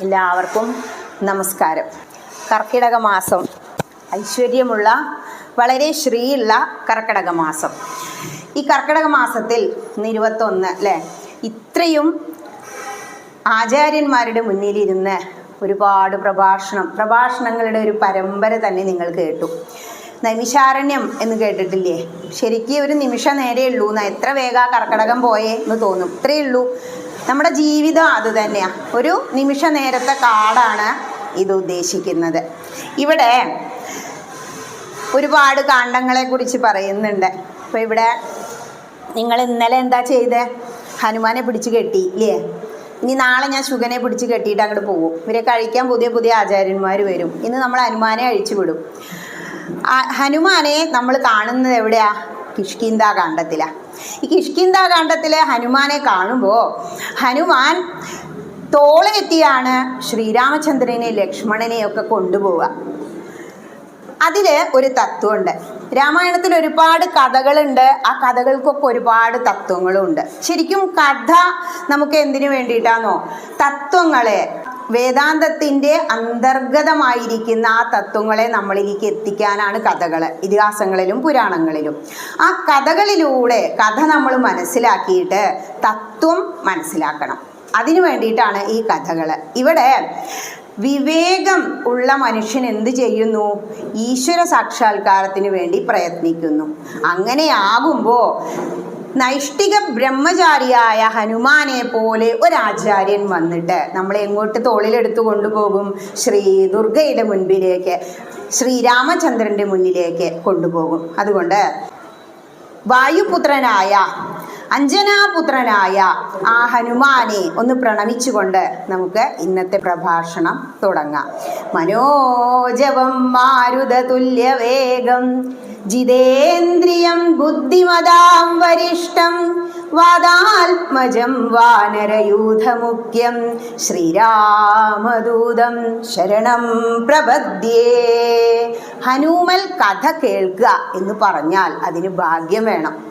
എല്ലാവർക്കും നമസ്കാരം. കർക്കിടക മാസം ഐശ്വര്യമുള്ള വളരെ ശ്രീയുള്ള കർക്കിടക മാസം. ഈ കർക്കിടക മാസത്തിൽ ഇരുപത്തൊന്ന് അല്ലേ? ഇത്രയും ആചാര്യന്മാരുടെ മുന്നിലിരുന്ന് ഒരുപാട് പ്രഭാഷണം പ്രഭാഷണങ്ങളുടെ ഒരു പരമ്പര തന്നെ നിങ്ങൾ കേട്ടു. നൈമിഷാരണ്യം എന്ന് കേട്ടിട്ടില്ലേ? ശരിക്കും ഒരു നിമിഷ നേരേ ഉള്ളൂ എത്ര വേഗ കർക്കടകം പോയേ എന്ന് തോന്നും. ഇത്രയേ ഉള്ളൂ നമ്മുടെ ജീവിതം അത് തന്നെയാണ് ഒരു നിമിഷ നേരത്തെ കാടാണ് ഇത് ഉദ്ദേശിക്കുന്നത്. ഇവിടെ ഒരുപാട് കാണ്ഡങ്ങളെ കുറിച്ച് പറയുന്നുണ്ട്. അപ്പോൾ ഇവിടെ നിങ്ങൾ ഇന്നലെ എന്താ ചെയ്തേ? ഹനുമാനെ പിടിച്ച് കെട്ടി ഇല്ലേ? ഇനി നാളെ ഞാൻ ശുഗനെ പിടിച്ച് കെട്ടിയിട്ട് അങ്ങോട്ട് പോകും ഇവരെ കഴിക്കാൻ പുതിയ പുതിയ ആചാര്യന്മാർ വരും. ഇന്ന് നമ്മൾ ഹനുമാനെ അഴിച്ചു വിടും. ഹനുമാനെ നമ്മൾ കാണുന്നത് എവിടെയാ? കിഷ്കിന്ത കാണ്ഡത്തിലാ. ഈ കിഷ്കിന്താകാന്ഡത്തിലെ ഹനുമാനെ കാണുമ്പോൾ ഹനുമാൻ തോളെത്തിയാണ് ശ്രീരാമചന്ദ്രനെ ലക്ഷ്മണനെയൊക്കെ കൊണ്ടുപോവുക. അതിൽ ഒരു തത്വമുണ്ട്. രാമായണത്തിൽ ഒരുപാട് കഥകളുണ്ട്. ആ കഥകൾക്കൊക്കെ ഒരുപാട് തത്വങ്ങളും ഉണ്ട് ശരിക്കും കഥ നമുക്ക് എന്തിനു വേണ്ടിയിട്ടാണോ തത്വങ്ങളെ വേദാന്തത്തിന്റെ അന്തർഗതമായിരിക്കുന്ന ആ തത്വങ്ങളെ നമ്മളിലേക്ക് എത്തിക്കാനാണ് കഥകൾ ഇതിഹാസങ്ങളിലും പുരാണങ്ങളിലും. ആ കഥകളിലൂടെ കഥ നമ്മൾ മനസ്സിലാക്കിയിട്ട് തത്വം മനസ്സിലാക്കണം. അതിനു വേണ്ടിയിട്ടാണ് ഈ കഥകൾ ഇവിടെ വിവേകം ഉള്ള മനുഷ്യൻ എന്ത് ചെയ്യുന്നു? ഈശ്വര സാക്ഷാത്കാരത്തിന് വേണ്ടി പ്രയത്നിക്കുന്നു. അങ്ങനെയാകുമ്പോൾ നൈഷ്ഠിക ബ്രഹ്മചാരിയായ ഹനുമാനെ പോലെ ഒരാചാര്യൻ വന്നിട്ട് നമ്മളെ എങ്ങോട്ട് തോളിലെടുത്തു കൊണ്ടുപോകും? ശ്രീ ദുർഗയുടെ മുൻപിലേക്ക് ശ്രീരാമചന്ദ്രന്റെ മുന്നിലേക്ക് കൊണ്ടുപോകും. അതുകൊണ്ട് വായുപുത്രനായ അഞ്ജനാപുത്രനായ ആ ഹനുമാനെ ഒന്ന് പ്രണമിച്ചുകൊണ്ട് നമുക്ക് ഇന്നത്തെ പ്രഭാഷണം തുടങ്ങാം. മനോജവം മാരുത തുല്യവേഗം ജിതേന്ദ്രിയം ബുദ്ധിമതാം വരിഷ്ടം വാദാത്മജം വാനരയൂഥമുഖ്യം ശ്രീരാമദൂതം ശരണം പ്രപദ്യേ. ഹനുമൽ കഥ കേൾക്കുക എന്ന് പറഞ്ഞാൽ അതിന് ഭാഗ്യം വേണം.